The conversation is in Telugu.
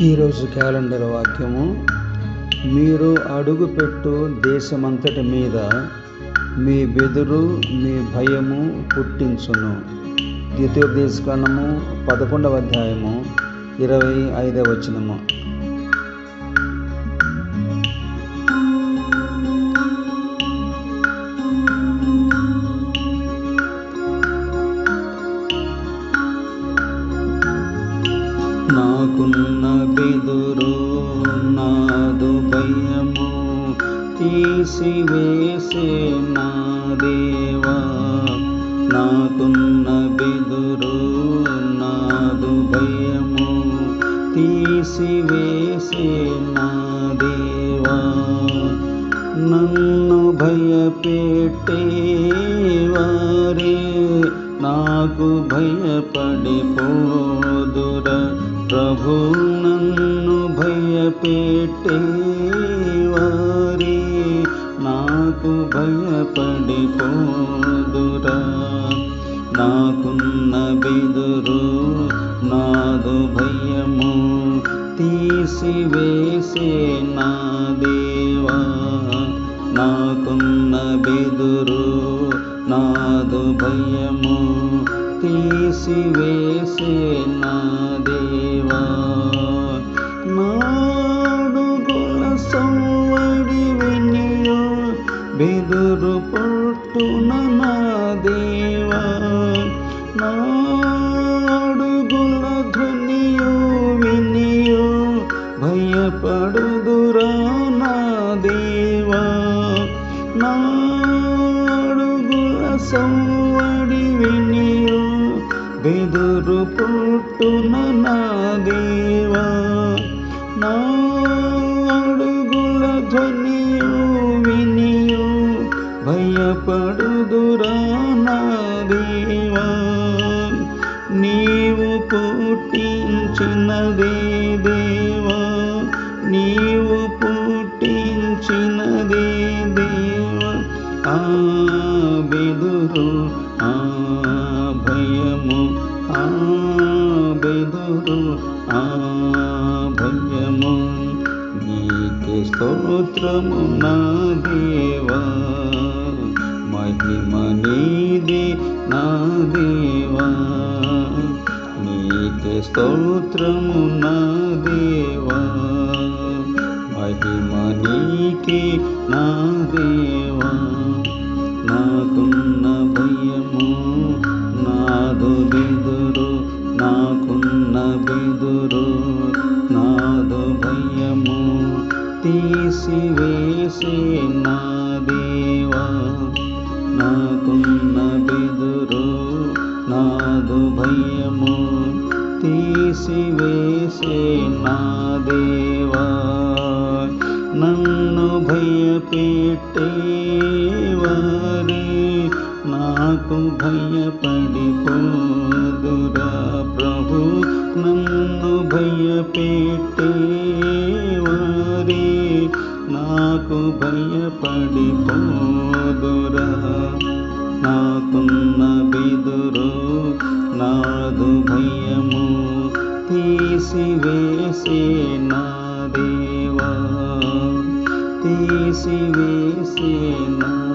ఈరోజు క్యాలెండర్ వాక్యము మీరు అడుగుపెట్టు దేశమంతటి మీద మీ బెదురు మీ భయము పుట్టించును. ద్వితీయోపదేశకాండము పదకొండవ అధ్యాయము ఇరవై ఐదవ వచనము. నాకున్న బెదురు నాదు భయము తీసివేసే నా దేవా. నాకున్న బెదురు నాదు భయము తీసివేసే నా దేవా. నన్ను భయపెట్టేవారే నాకు భయపడిపోదురా. ప్రభు నన్ను భయపెట్టేవారే నాకు భయపడిపోదురా. నాకున్న బెదురు నాదు భయము తీసివేసే నా దేవా. నాకున్న బెదురు నాదు భయము తీసివేసే నా దేవా. నాడుగుల సవ్వడి వినియో బెదురు పుట్టున నా దేవా. నాడుగుల ధ్వనియో వినియో భయపడుదురా నా దేవా. నాడుగుల సవ్వడి వినియో బెదురు పుట్టున నా దేవా నాడుగుల ధ్వనియు వినియు భయపడుదురా నా దేవా. నీవు పుట్టించినదే దేవా నీవు పుట్టించినదే దేవా. ఆ బెదురు ఆ ఆభయము. ఆ నీకే స్తోత్రము నా దేవా. మహిమ నీది నా దేవా. నీకే స్తోత్రము నా దేవా. మహిమ నీకే నా దేవా. తీసివేసే నా దేవా నాకున్న బెదురు నాదు భయము తీసివేసే నా దేవా నన్ను భయపెట్టేవారి నాకు భయపడిపోదురా ప్రభు నన్ను భయపెట్టే నాకున్న బెదురు నాదు భయము తీసివేసే నా దేవా తీసివేసే నా దేవా